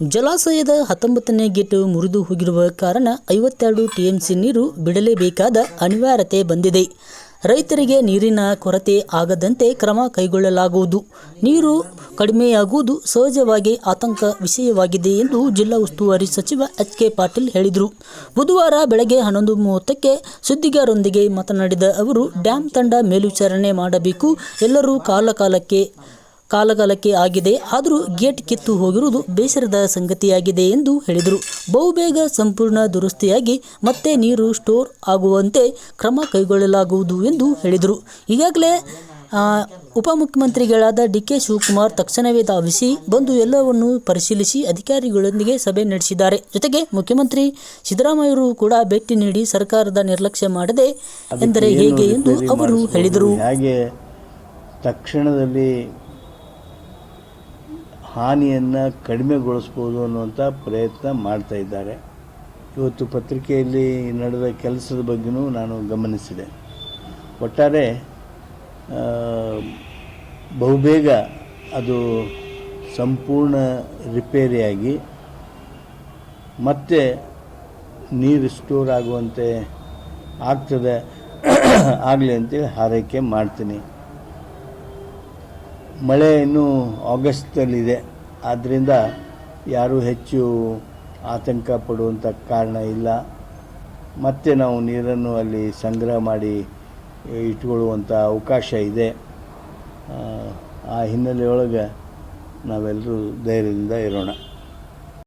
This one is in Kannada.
ಜಲಾಶಯದ ಹತ್ತೊಂಬತ್ತನೇ ಗೇಟ್ ಮುರಿದು ಹೋಗಿರುವ ಕಾರಣ ಐವತ್ತೆರಡು ಟಿಎಂಸಿ ನೀರು ಬಿಡಲೇಬೇಕಾದ ಅನಿವಾರ್ಯತೆ ಬಂದಿದೆ. ರೈತರಿಗೆ ನೀರಿನ ಕೊರತೆ ಆಗದಂತೆ ಕ್ರಮ ಕೈಗೊಳ್ಳಲಾಗುವುದು. ನೀರು ಕಡಿಮೆಯಾಗುವುದು ಸಹಜವಾಗಿ ಆತಂಕ ವಿಷಯವಾಗಿದೆ ಎಂದು ಜಿಲ್ಲಾ ಉಸ್ತುವಾರಿ ಸಚಿವ ಎಚ್ ಕೆ ಪಾಟೀಲ್ ಹೇಳಿದರು. ಬುಧವಾರ ಬೆಳಗ್ಗೆ ಹನ್ನೊಂದು ಮೂವತ್ತಕ್ಕೆ ಸುದ್ದಿಗಾರರೊಂದಿಗೆ ಮಾತನಾಡಿದ ಅವರು, ಡ್ಯಾಂ ತಂಡ ಮೇಲ್ವಿಚಾರಣೆ ಮಾಡಬೇಕು. ಎಲ್ಲರೂ ಕಾಲಕಾಲಕ್ಕೆ ಕಾಲಕಾಲಕ್ಕೆ ಆಗಿದೆ. ಆದರೂ ಗೇಟ್ ಕಿತ್ತು ಹೋಗಿರುವುದು ಬೇಸರದ ಸಂಗತಿಯಾಗಿದೆ ಎಂದು ಹೇಳಿದರು. ಬಹುಬೇಗ ಸಂಪೂರ್ಣ ದುರಸ್ತಿಯಾಗಿ ಮತ್ತೆ ನೀರು ಸ್ಟೋರ್ ಆಗುವಂತೆ ಕ್ರಮ ಕೈಗೊಳ್ಳಲಾಗುವುದು ಎಂದು ಹೇಳಿದರು. ಈಗಾಗಲೇ ಉಪಮುಖ್ಯಮಂತ್ರಿಗಳಾದ ಡಿ ಕೆ ಶಿವಕುಮಾರ್ ತಕ್ಷಣವೇ ಧಾವಿಸಿ ಬಂದು ಎಲ್ಲವನ್ನು ಪರಿಶೀಲಿಸಿ ಅಧಿಕಾರಿಗಳೊಂದಿಗೆ ಸಭೆ ನಡೆಸಿದ್ದಾರೆ. ಜೊತೆಗೆ ಮುಖ್ಯಮಂತ್ರಿ ಸಿದ್ದರಾಮಯ್ಯರು ಕೂಡ ಭೇಟಿ ನೀಡಿ ಸರ್ಕಾರದ ನಿರ್ಲಕ್ಷ್ಯ ಮಾಡದೆ ಎಂದರೆ ಹೇಗೆ ಎಂದು ಅವರು ಹೇಳಿದರು. ಹಾಗೆ ತಕ್ಷಣದಲ್ಲಿ ಹಾನಿಯನ್ನು ಕಡಿಮೆಗೊಳಿಸ್ಬೋದು ಅನ್ನುವಂಥ ಪ್ರಯತ್ನ ಮಾಡ್ತಾ ಇದ್ದಾರೆ. ಇವತ್ತು ಪತ್ರಿಕೆಯಲ್ಲಿ ನಡೆದ ಕೆಲಸದ ಬಗ್ಗೆಯೂ ನಾನು ಗಮನಿಸಿದೆ. ಒಟ್ಟಾರೆ ಬಹುಬೇಗ ಅದು ಸಂಪೂರ್ಣ ರಿಪೇರಿಯಾಗಿ ಮತ್ತೆ ನೀರು ಸ್ಟೋರ್ ಆಗುವಂತೆ ಆಗ್ತದೆ, ಆಗಲಿ ಅಂತೇಳಿ ಹಾರೈಕೆ ಮಾಡ್ತೀನಿ. ಮಳೆ ಇನ್ನೂ ಆಗಸ್ಟಲ್ಲಿದೆ ಆದ್ದರಿಂದ ಯಾರೂ ಹೆಚ್ಚು ಆತಂಕ ಪಡುವಂಥ ಕಾರಣ ಇಲ್ಲ. ಮತ್ತೆ ನಾವು ನೀರನ್ನು ಅಲ್ಲಿ ಸಂಗ್ರಹ ಮಾಡಿ ಇಟ್ಕೊಳ್ಳುವಂಥ ಅವಕಾಶ ಇದೆ. ಆ, ಹಿನ್ನೆಲೆಯೊಳಗೆ ನಾವೆಲ್ಲರೂ ಧೈರ್ಯದಿಂದ ಇರೋಣ.